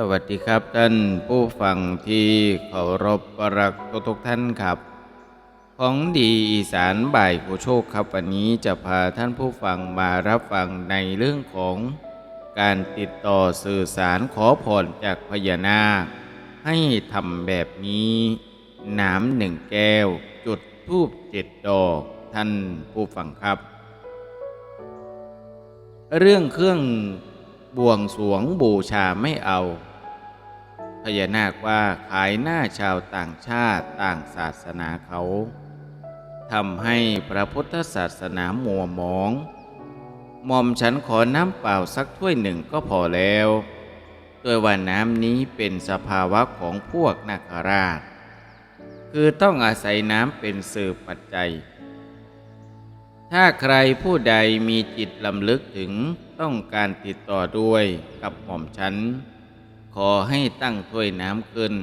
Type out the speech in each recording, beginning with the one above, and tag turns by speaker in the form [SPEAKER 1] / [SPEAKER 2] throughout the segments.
[SPEAKER 1] สวัสดีครับท่านผู้ฟังที่เคารพปรักทุกทุกท่านครับ ของดีอีสานบ่ายผู้โชคครับ วันนี้จะพาท่านผู้ฟังมารับฟังในเรื่องของการติดต่อสื่อสารขอพรจากพญานาค ให้ทำแบบนี้น้ำหนึ่งแก้ว จุดทูบเจ็ดดอกท่านผู้ฟังครับ เรื่องเครื่อง บวงสวงบูชาไม่เอาพญานาคว่าขายหน้าชาวต่างชาติต่างศาสนาเขาทำให้พระพุทธศาสนามัวมองหม่อมฉันขอน้ำเปล่าสักถ้วยหนึ่งก็พอแล้วโดยว่าน้ำนี้เป็นสภาวะของพวกนาคราช คือต้องอาศัยน้ำเป็นสื่อปัจจัย ถ้าใครผู้ใดมีจิตลำลึกถึง ต้องการติดต่อด้วยกับหม่อมฉัน ขอให้ตั้งถ้วยน้ำขึ้น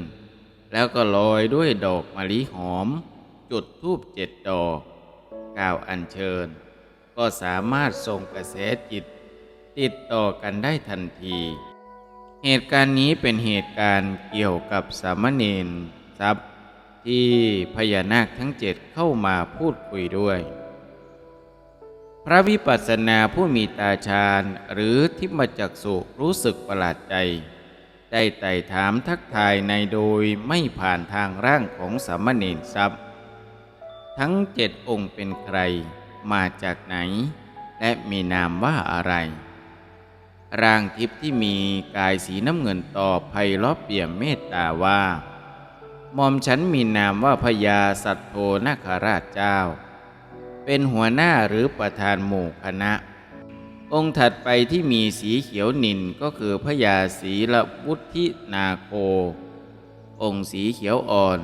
[SPEAKER 1] แล้วก็ลอยด้วยดอกมะลิหอม จุดธูปเจ็ดดอกกล่าวอัญเชิญ ก็สามารถส่งกระแสจิต ติดต่อกันได้ทันที เหตุการณ์นี้เป็นเหตุการณ์เกี่ยวกับสามเณรทรัพย์ที่พญานาคทั้งเจ็ดเข้ามาพูดคุยด้วย พระวิปัสสนาผู้มีตาชาญหรือทิมจักสุรู้สึกประหลาดใจ ได้ไต่ถามทักทายในโดยไม่ผ่านทางร่างของสามเณรทรัพย์ ทั้งเจ็ดองค์เป็นใคร มาจากไหน และมีนามว่าอะไร ร่างทิพย์ที่มีกายสีน้ำเงินต่อบไพเราะเปี่ยมเมตตาว่ามอมฉันมีนามว่าพญาสัตโธนาคราชเจ้า เป็นหัวหน้าหรือประธานหมู่คณะ องค์ถัดไปที่มีสีเขียวนินก็คือพญาศีละวุฒินาโค องค์สีเขียวอ่อน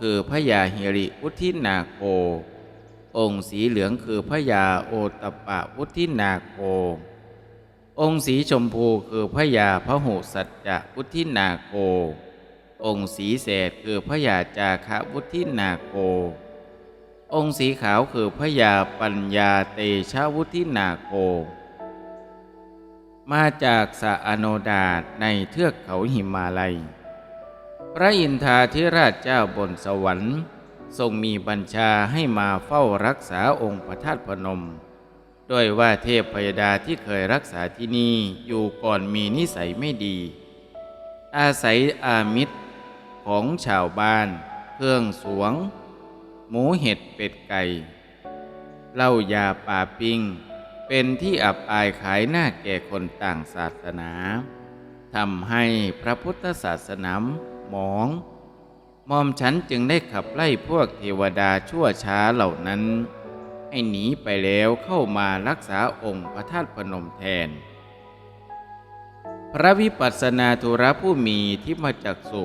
[SPEAKER 1] คือพญาเฮริวุฒินาโค องค์สีเหลืองคือพญาโอตปะวุฒินาโค องค์สีชมพูคือพญาพระหุสัจจะวุฒินาโค องค์สีแสดคือพญาจาคะวุฒินาโค องค์สีขาวคือพญาปัญญาเตชะวุฒินาโคมาจากสะอโนดาตในเทือกเขาหิมาลัย พระอินทาธิราชเจ้าบนสวรรค์ ทรงมีบัญชาให้มาเฝ้ารักษาองค์พระธาตุพนมโดยว่าเทพพยดาที่เคยรักษาที่นี่อยู่ก่อนมีนิสัยไม่ดี อาศัยอามิตรของชาวบ้าน เครื่องสวง หมูเห็ดเป็ดไก่เหล้ายาป่าปิง เป็นที่อับอายขายหน้าแก่คนต่างศาสนาทำให้พระพุทธศาสนาหมองหมอมฉันจึงได้ขับไล่พวกเทวดาชั่วช้าเหล่านั้น ให้หนีไปแล้วเข้ามารักษาองค์พระธาตุพนมแทน พระวิปัสสนาธุระผู้มีที่มาจากสุ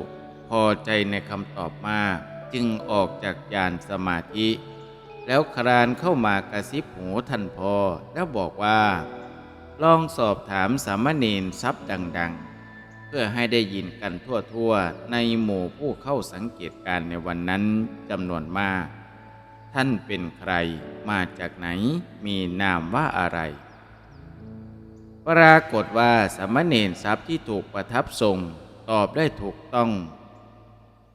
[SPEAKER 1] พอใจในคำตอบมาก จึงออกจากยานสมาธิ แล้วครานเข้ามากระซิบหูท่านพ่อแล้วบอกว่า ลองสอบถามสามเณรทรัพย์ดัง ๆ เพื่อให้ได้ยินกันทั่วๆ ในหมู่ผู้เข้าสังเกตการณ์ในวันนั้นจำนวนมาก ท่านเป็นใครมาจากไหนมีนามว่าอะไรปรากฏว่าสามเณรทรัพย์ที่ถูกประทับทรงตอบได้ถูกต้อง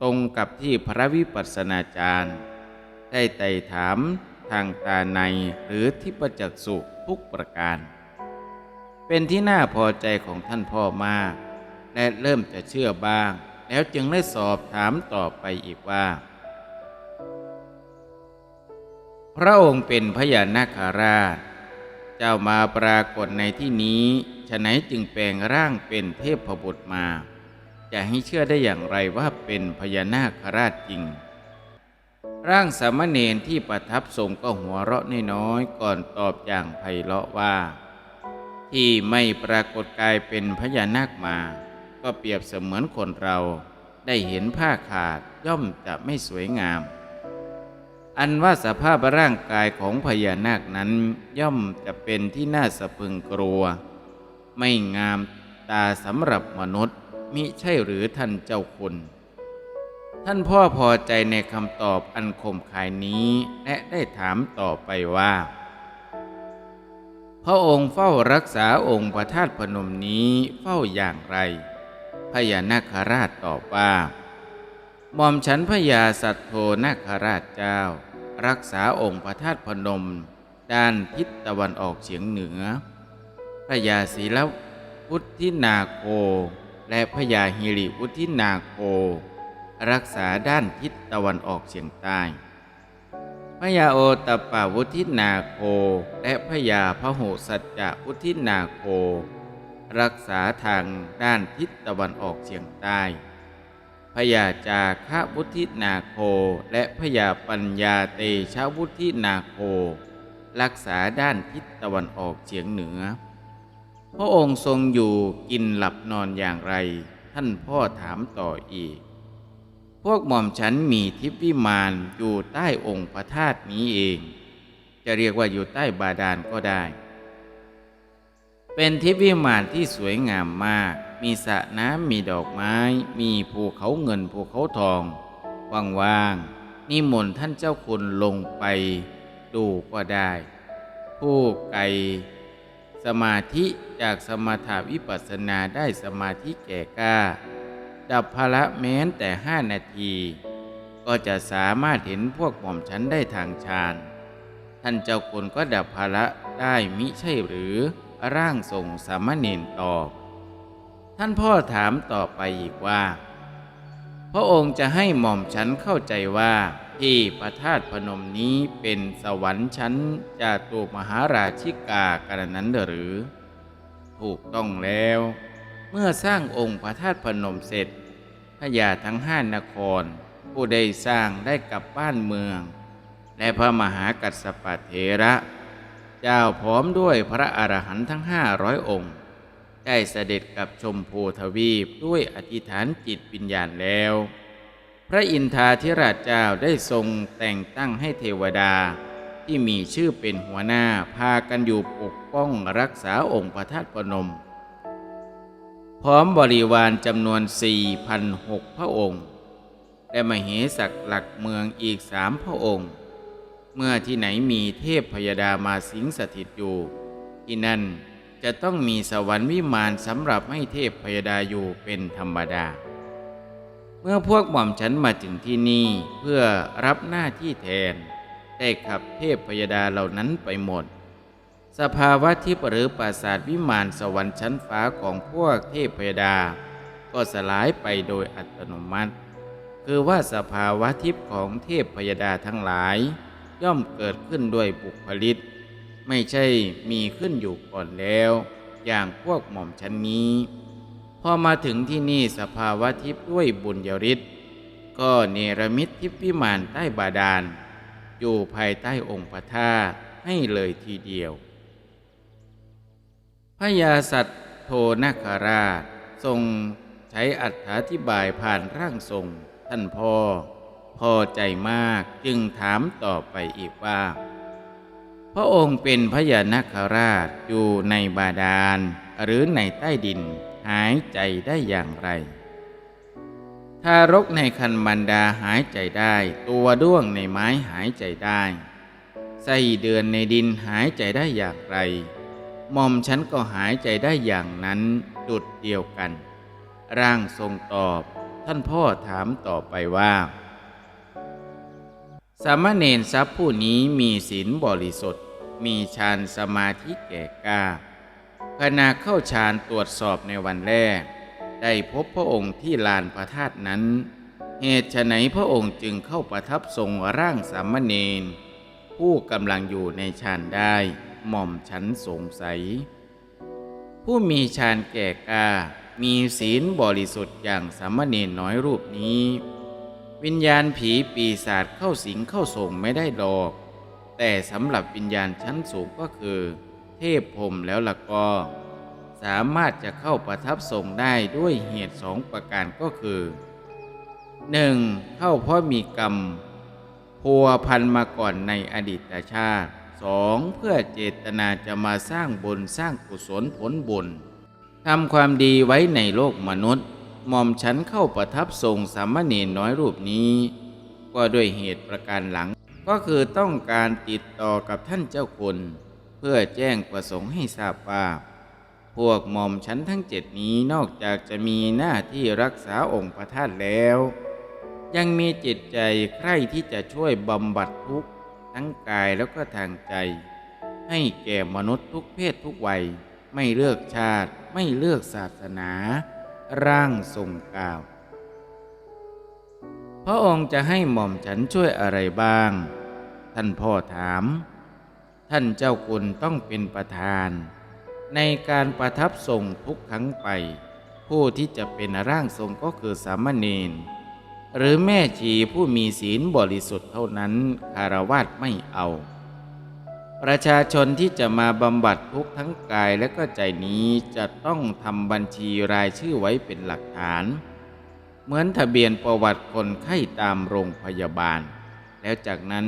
[SPEAKER 1] ตรงกับที่พระวิปัสสนาจารย์ ได้ไต่ถามทางตาในหรือทิพจักสุทุกประการ เป็นที่น่าพอใจของท่านพ่อมาก และเริ่มจะเชื่อบ้าง แล้วจึงได้สอบถามต่อไปอีกว่า พระองค์เป็นพญานาคาราช เจ้ามาปรากฏในที่นี้ฉะไหนจึงแปลงร่างเป็นเทพบุตรมา จะให้เชื่อได้อย่างไรว่าเป็นพญานาคราชจริง ร่างสามเณรที่ประทับทรงก็หัวเราะน้อยๆก่อนตอบอย่างไพเราะว่า ที่ไม่ปรากฏกายเป็นพญานาคมา ก็เปรียบเสมือนคนเราได้เห็นผ้าขาดย่อมจะไม่สวยงาม อันว่าสภาพร่างกายของพญานาคนั้นย่อมจะเป็นที่น่าสะพึงกลัว ไม่งามตาสำหรับมนุษย์ มิใช่หรือท่านเจ้าคุณ ท่านพ่อพอใจในคำตอบอันคมคายนี้และได้ถามต่อไปว่า พระองค์เฝ้ารักษาองค์พระธาตุพนมนี้เฝ้าอย่างไร พญานาคราชตอบว่าหม่อมฉันพญาสัตโธนาคราชเจ้า รักษาองค์พระธาตุพนม ด้านทิศตะวันออกเฉียงเหนือพญาศีลพุทธินาโค และพญาฮิริพุทธินาโครักษาด้านทิศตะวันออกเฉียงใต้พญาโอตปาวุทินาโค และพญาพหุสัจจะวุทินาโค รักษาทางด้านทิศตะวันออกเฉียงใต้พญาจาคะวุทินาโค และพญาปัญญาเตชะวุทินาโค รักษาด้านทิศตะวันออกเฉียงเหนือ พระองค์ทรงอยู่กินหลับนอนอย่างไร ท่านพ่อถามต่ออีก พวกหม่อมฉันมีทิพย์วิมานอยู่ใต้องค์พระธาตุนี้เอง จะเรียกว่าอยู่ใต้บาดาลก็ได้ เป็นทิพย์วิมานที่สวยงามมาก มีสระน้ำมีดอกไม้ มีภูเขาเงินภูเขาทองว่างๆนิมนต์ท่านเจ้าคุณลงไปดูก็ได้ ผู้ไกล สมาธิจากสมถาวิปัสสนาได้สมาธิแก่กล้า ดับภาระแม้นแต่ห้านาที ก็จะสามารถเห็นพวกหม่อมฉันได้ทางฌานท่านเจ้าคุณก็ดับภาระได้มิใช่หรือร่างทรงสามเณรตอบ ท่านพ่อถามต่อไปอีกว่า พระองค์จะให้หม่อมฉันเข้าใจว่า ที่พระธาตุพนมนี้เป็นสวรรค์ชั้นจาตุมหาราชิกากันนั้นหรือ ถูกต้องแล้ว เมื่อสร้างองค์พระธาตุพนมเสร็จพญาทั้งห้านคร ผู้ได้สร้างได้กลับบ้านเมือง และพระมหากัสสปะเถระ เจ้าพร้อมด้วยพระอรหันต์ทั้งห้าร้อยองค์ ได้เสด็จกับชมพูทวีปด้วยอธิษฐานจิตวิญญาณแล้ว พระอินทราธิราชเจ้าได้ทรงแต่งตั้งให้เทวดา ที่มีชื่อเป็นหัวหน้าพากันอยู่ปกป้องรักษาองค์พระธาตุพนม พร้อมบริวารจำนวน 4,006 พระองค์ และมเหสักหลักเมืองอีกสามพระองค์ เมื่อที่ไหนมีเทพพยดามาสิงสถิตอยู่ ที่นั่นจะต้องมีสวรรค์วิมานสำหรับให้เทพพยดาอยู่เป็นธรรมดา มื่อพวกหม่อมฉันมาถึงที่นี่เพื่อรับหน้าที่แทน ได้ขับเทพพยดาเหล่านั้นไปหมด สภาวะทิพย์หรือปราสาทวิมานสวรรค์ชั้นฟ้าของพวกเทพพยดา ก็สลายไปโดยอัตโนมัติ คือว่าสภาวะทิพย์ของเทพพยดาทั้งหลาย ย่อมเกิดขึ้นด้วยบุคลิต ไม่ใช่มีขึ้นอยู่ก่อนแล้ว อย่างพวกหม่อมชั้นนี้ อมาถึงที่นี่สภาวะทิพย์ด้วยบุญยริศก็เนรมิตทิพย์วิมานใต้บาดาล อยู่ภายใต้องค์พระธาตุให้เลยทีเดียวพระยาสัตโทนาคาราชทรงใช้อัธาธิบายผ่านร่างทรง ท่านพ่อ พอใจมากจึงถามต่อไปอีกว่า พระองค์เป็นพญานาคราชอยู่ในบาดาลหรือในใต้ดิน หายใจได้อย่างไร ทารกในคันมันดาหายใจได้ ตัวด้วงในไม้หายใจได้ไส้เดือนในดินหายใจได้อย่างไรหม่อมฉันก็หายใจได้อย่างนั้นจุดเดียวกัน ร่างทรงตอบ ท่านพ่อถามต่อไปว่า สามเณรทรัพย์ผู้นี้มีศีลบริสุทธิ์ มีฌานสมาธิแก่กล้า ขณะเข้าฌานตรวจสอบในวันแรก ได้พบพระองค์ที่ลานพระธาตุนั้น เหตุไฉนพระองค์จึงเข้าประทับทรงร่างสามเณรผู้กำลังอยู่ในฌานได้ หม่อมฉันสงสัย ผู้มีฌานแก่กล้ามีศีลบริสุทธิ์อย่างสามเณรน้อยรูปนี้ วิญญาณผีปีศาจเข้าสิงเข้าส่งไม่ได้ดอก แต่สำหรับวิญญาณชั้นสูงก็คือ เทพพรมแล้วล่ะก็ สามารถจะเข้าประทับทรงได้ด้วยเหตุสองประการก็คือ 1. เข้าเพราะมีกรรมพัวพันมาก่อนในอดีตชาติ 2. เพื่อเจตนาจะมาสร้างบุญสร้างกุศลผลบุญทำความดีไว้ในโลกมนุษย์หม่อมฉันเข้าประทับทรงสามเณรน้อยรูปนี้ ก็ด้วยเหตุประการหลัง ก็คือต้องการติดต่อกับท่านเจ้าคุณ เพื่อแจ้งประสงค์ให้ทราบว่าพวกหม่อมฉันทั้งเจ็ดนี้นอกจากจะมีหน้าที่รักษาองค์พระธาตุแล้ว ยังมีจิตใจใคร่ที่จะช่วยบำบัดทุกข์ทั้งกายแล้วก็ทางใจ ให้แก่มนุษย์ทุกเพศทุกวัย ไม่เลือกชาติไม่เลือกศาสนา ร่างทรงกล่าว พระองค์จะให้หม่อมฉันช่วยอะไรบ้าง ท่านพ่อถาม ท่านเจ้าคุณต้องเป็นประธาน ในการประทับทรงทุกครั้งไป ผู้ที่จะเป็นร่างทรงก็คือสามเณรหรือแม่ชีผู้มีศีลบริสุทธิ์เท่านั้นคารวาสไม่เอา ประชาชนที่จะมาบำบัดทุกทั้งกายและก็ใจนี้จะต้องทำบัญชีรายชื่อไว้เป็นหลักฐาน เหมือนทะเบียนประวัติคนไข้ตามโรงพยาบาล แล้วจากนั้น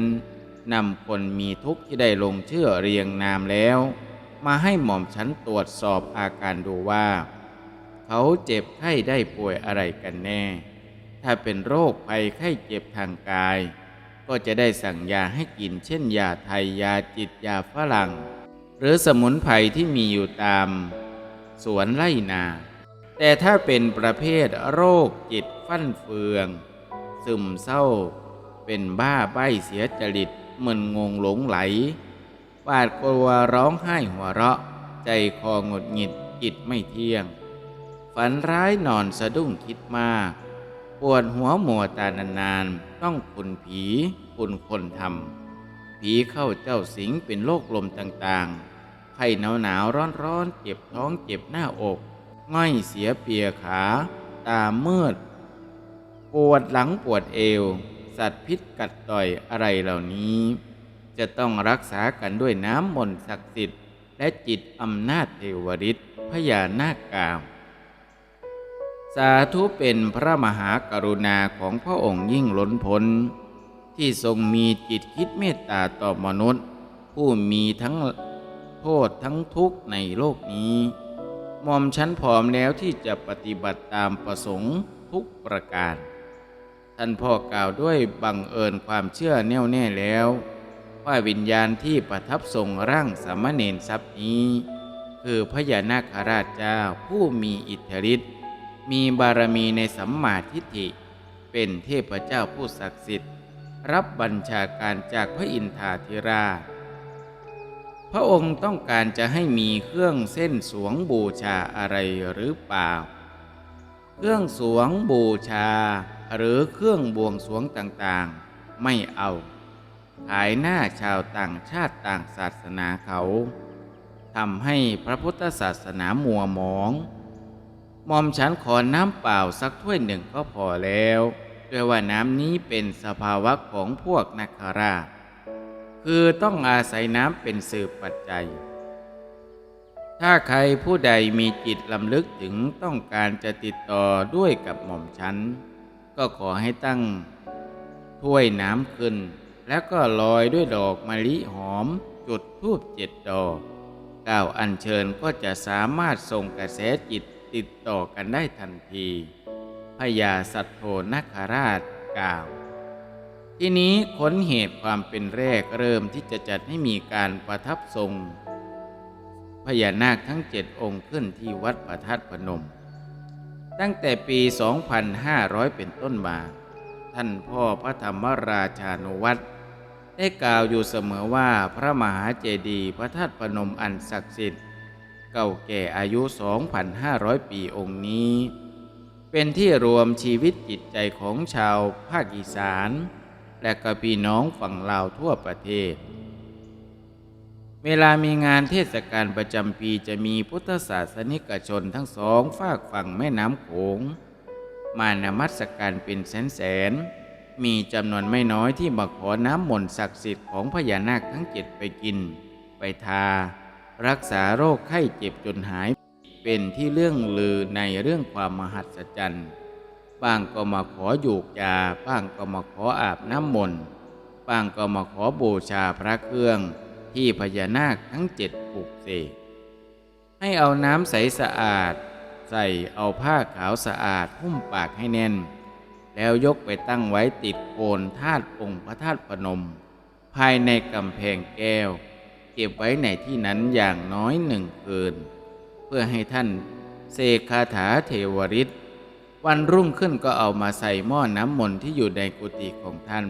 [SPEAKER 1] นำคนมีทุกข์ที่ได้ลงเชื่อเรียงนามแล้ว มาให้หม่อมฉันตรวจสอบอาการดูว่า เขาเจ็บไข้ได้ป่วยอะไรกันแน่ ถ้าเป็นโรคภัยไข้เจ็บทางกาย ก็จะได้สั่งยาให้กินเช่นยาไทยยาจิตยาฝรั่ง หรือสมุนไพรที่มีอยู่ตาม สวนไร่นา แต่ถ้าเป็นประเภทโรคจิตฟั่นเฟือง ซึมเศร้าเป็นบ้าใบ้เสียจริต มึนงงหลงไหลปาดกลัวร้องไห้หัวเราะ ใจคอหงดหงิดจิตไม่เที่ยง ฝันร้ายนอนสะดุ้งคิดมาก ปวดหัวหมัวตานานๆ ต้องคุณผีคุณคนทำผีเข้าเจ้าสิงเป็นโรคลมต่างๆ ไข้หนาวหนาวร้อนร้อนๆเจ็บท้องเจ็บหน้าอกง่อยเสียเปียขา ตามืด ปวดหลังปวดเอว สัตว์พิษกัดต่อยอะไรเหล่านี้ จะต้องรักษากันด้วยน้ำมนต์ศักดิ์สิทธิ์และจิตอำนาจเทวฤทธิ์พญานาคกาม สาธุเป็นพระมหากรุณาของพระองค์ยิ่งล้นพ้น ที่ทรงมีจิตคิดเมตตาต่อมนุษย์ ผู้มีทั้งโทษทั้งทุกข์ในโลกนี้หม่อมชั้นพร้อมแล้วที่จะปฏิบัติตามประสงค์ทุกประการ ท่านพ่อกล่าวด้วยบังเอิญความเชื่อแน่วแน่แล้ว ว่าวิญญาณที่ประทับทรงร่างสามเณรทรัพย์นี้ คือพญานาคราชเจ้าผู้มีอิทธิฤทธิ์มีบารมีในสัมมาทิฏฐิ เป็นเทพเจ้าผู้ศักดิ์สิทธิ์ รับบัญชาการจากพระอินทาธิราชพระองค์ต้องการจะให้มีเครื่องเส้นสวงบูชาอะไรหรือเปล่า เครื่องสวงบูชา หรือเครื่องบวงสรวงต่างๆ ไม่เอา ขายหน้าชาวต่างชาติต่างศาสนาเขาทำให้พระพุทธศาสนามัวหมองหม่อมฉันขอน้ำเปล่าสักถ้วยหนึ่งก็พอแล้วด้วยว่าน้ำนี้เป็นสภาวะของพวกนักคราชคือต้องอาศัยน้ำเป็นสืบปัจจัย ถ้าใครผู้ใดมีจิตลำลึกถึงต้องการจะติดต่อด้วยกับหม่อมฉัน ก็ขอให้ตั้งถ้วยน้ำขึ้น แล้วก็ลอยด้วยดอกมะลิหอม จุดทูบเจ็ดดอกกล่าวอัญเชิญก็จะสามารถส่งกระแสจิตติดต่อกันได้ทันทีพญาสัตโธนคราชกล่าว ที่นี้ค้นเหตุความเป็นแรกเริ่มที่จะจัดให้มีการประทับทรงพญานาคทั้งเจ็ดองค์ขึ้นที่วัดพระธาตุพนม ตั้งแต่ปี 2500 เป็นต้นมา ท่านพ่อพระธรรมราชานุวัตรได้กล่าวอยู่เสมอว่าพระมหาเจดีย์พระธาตุพนมอันศักดิ์สิทธิ์ เก่าแก่อายุ 2,500 ปีองค์นี้ เป็นที่รวมชีวิตจิตใจของชาวภาคอีสาน และก็พี่น้องฝั่งลาวทั่วประเทศ เวลามีงานเทศกาลประจำปีจะมีพุทธศาสนิกชนทั้งสองฝากฝั่งแม่น้ำโขง มานมัสการเป็นแสนแสนๆมีจำนวนไม่น้อยที่มาขอน้ำมนต์ศักดิ์สิทธิ์ของพญานาคทั้งเจ็ดไปกิน ไปทา รักษาโรคไข้เจ็บจนหาย เป็นที่เรื่องลือในเรื่องความมหัศจรรย์บ้างก็มาขอหยูกยาบ้างก็มาขออาบน้ำมนต์บ้างก็มาขอบูชาพระเครื่อง ที่พญานาคทั้งเจ็ดปลูกเสกให้เอาน้ำใสสะอาด ใส่เอาผ้าขาวสะอาดหุ้มปากให้แน่น แล้วยกไปตั้งไว้ติดโคนธาตุองค์พระธาตุพนม ภายในกำแพงแก้ว เก็บไว้ในที่นั้นอย่างน้อยหนึ่งคืน เพื่อให้ท่านเสกคาถาเทวฤทธิ์วันรุ่งขึ้นก็เอามาใส่หม้อน้ำมนต์ที่อยู่ในกุฏิของท่าน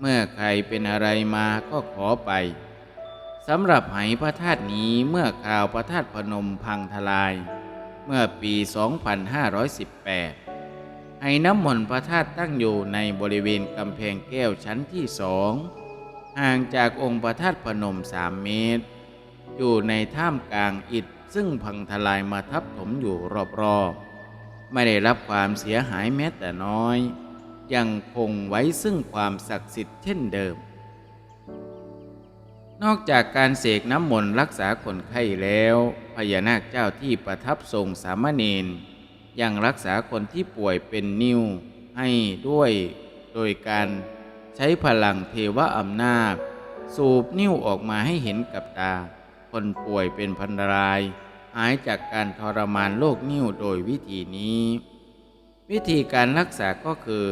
[SPEAKER 1] เมื่อใครเป็นอะไรมาก็ขอไป สำหรับไหพระธาตุนี้เมื่อข่าวพระธาตุพนมพังทลาย เมื่อปี 2518 ไหน้ำมนต์พระธาตุตั้งอยู่ในบริเวณกำแพงแก้วชั้นที่สองห่างจากองค์พระธาตุพนมสามเมตร อยู่ในท่ามกลางอิฐซึ่งพังทลายมาทับถมอยู่รอบๆ ไม่ได้รับความเสียหายแม้แต่น้อย ยังคงไว้ซึ่งความศักดิ์สิทธิ์เช่นเดิม นอกจากการเสกน้ำมนต์รักษาคนไข้แล้วพญานาคเจ้าที่ประทับทรงสามเณรยังรักษาคนที่ป่วยเป็นนิ้วให้ด้วย โดยการใช้พลังเทวะอำนาจ สูบนิ้วออกมาให้เห็นกับตา คนป่วยเป็นพันราย หายจากการทรมานโรคนิ้วโดยวิธีนี้ วิธีการรักษาก็คือ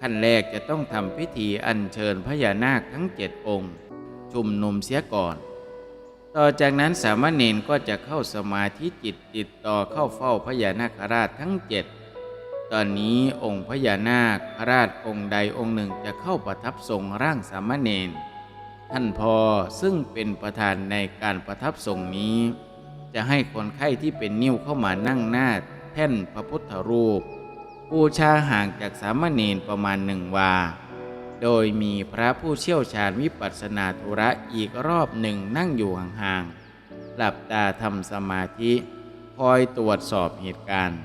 [SPEAKER 1] ขั้นแรกจะต้องทำพิธีอัญเชิญพญานาคทั้งเจ็ดองค์ ชุมนุมเสียก่อน ต่อจากนั้นสามเณรก็จะเข้าสมาธิจิตติดต่อเข้าเฝ้าพญานาคราชทั้งเจ็ดตอนนี้องค์พญานาคราชองค์ใดองค์หนึ่งจะเข้าประทับทรงร่างสามเณรท่านพอซึ่งเป็นประธานในการประทับทรงนี้ จะให้คนไข้ที่เป็นนิ้วเข้ามานั่งหน้าแท่นพระพุทธรูปบูชาห่างจากสามเณรประมาณหนึ่งวา โดยมีพระผู้เชี่ยวชาญวิปัสสนาธุระอีกรอบหนึ่งนั่งอยู่ห่างๆ หลับตาทำสมาธิคอยตรวจสอบเหตุการณ์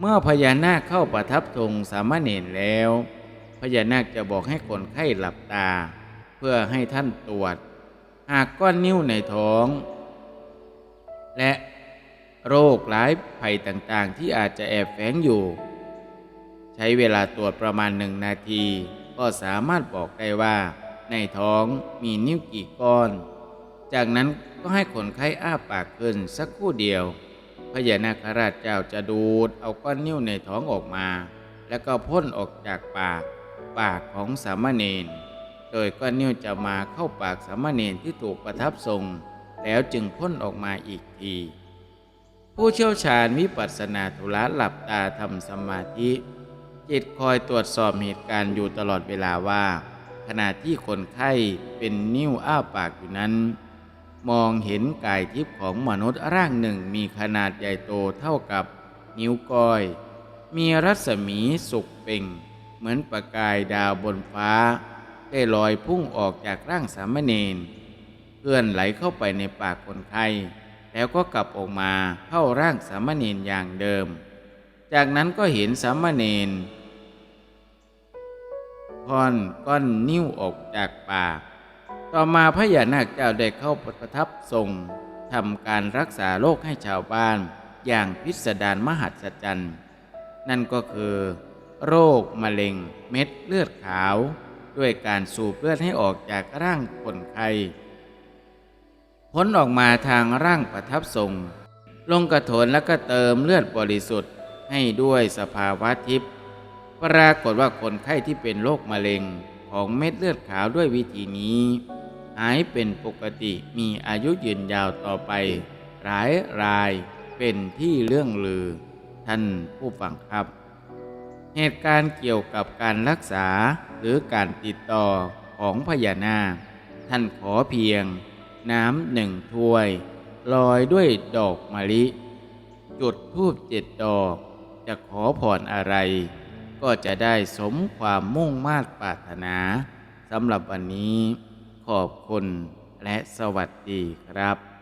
[SPEAKER 1] เมื่อพญานาคเข้าประทับทงสามเณรแล้ว พญานาคจะบอกให้คนไข้หลับตา เพื่อให้ท่านตรวจ หากก้อนนิ้วในท้อง และโรคหลายภัยต่างๆ ที่อาจจะแอบแฝงอยู่ ใช้เวลาตรวจประมาณหนึ่งนาที ก็สามารถบอกได้ว่า ในท้องมีนิ้วกี่ก้อน จากนั้นก็ให้คนไข้อ้าปากขึ้นสักครู่เดียว พญานาคราชเจ้าจะดูดเอาก้อนนิ้วในท้องออกมา แล้วก็พ่นออกจากปาก ปากของสามเณรโดยก้อนนิ้วจะมาเข้าปากสามเณรที่ถูกประทับทรง แล้วจึงพ่นออกมาอีกทีผู้เชี่ยวชาญวิปัสสนาธุระหลับตาทำสมาธิ จิตคอยตรวจสอบเหตุการณ์อยู่ตลอดเวลาว่า ขณะที่คนไข้เป็นนิ้วอ้าปากอยู่นั้น มองเห็นกายทิพย์ของมนุษย์ร่างหนึ่งมีขนาดใหญ่โตเท่ากับนิ้วก้อย มีรัศมีสุกเป่ง เหมือนประกายดาวบนฟ้า ได้ลอยพุ่งออกจากร่างสามเณรเคลื่อนไหลเข้าไปในปากคนไข้แล้วก็กลับออกมาเข้าร่างสามเณรอย่างเดิม จากนั้นก็เห็นสามเณร พ่อนก้อนนิ้วออกจากปาก ต่อมาพญานาคเจ้าได้เข้าประทับทรงทำการรักษาโรคให้ชาวบ้านอย่างพิสดารมหัศจรรย์ นั่นก็คือ โรคมะเร็งเม็ดเลือดขาว ด้วยการสูบเลือดให้ออกจากร่างคนไข้พ้นออกมาทางร่างประทับทรง ลงกระโถนแล้วก็เติมเลือดบริสุทธิ์ให้ด้วยสภาวะทิพย์ ปรากฏว่าคนไข้ที่เป็นโรคมะเร็งของเม็ดเลือดขาวด้วยวิธีนี้ หายเป็นปกติมีอายุยืนยาวต่อไป หลายรายเป็นที่เรื่องลือ ท่านผู้ฟังครับ เหตุการณ์เกี่ยวกับการรักษาหรือการติดต่อของพญานาค ท่านขอเพียง น้ำหนึ่งถ้วย ลอยด้วยดอกมะลิ จุดธูปเจ็ดดอก จะขอพรอะไร ก็จะได้สมความมุ่งมา่ปรารถนาสำหรับวันนี้ขอบคุณและสวัสดีครับ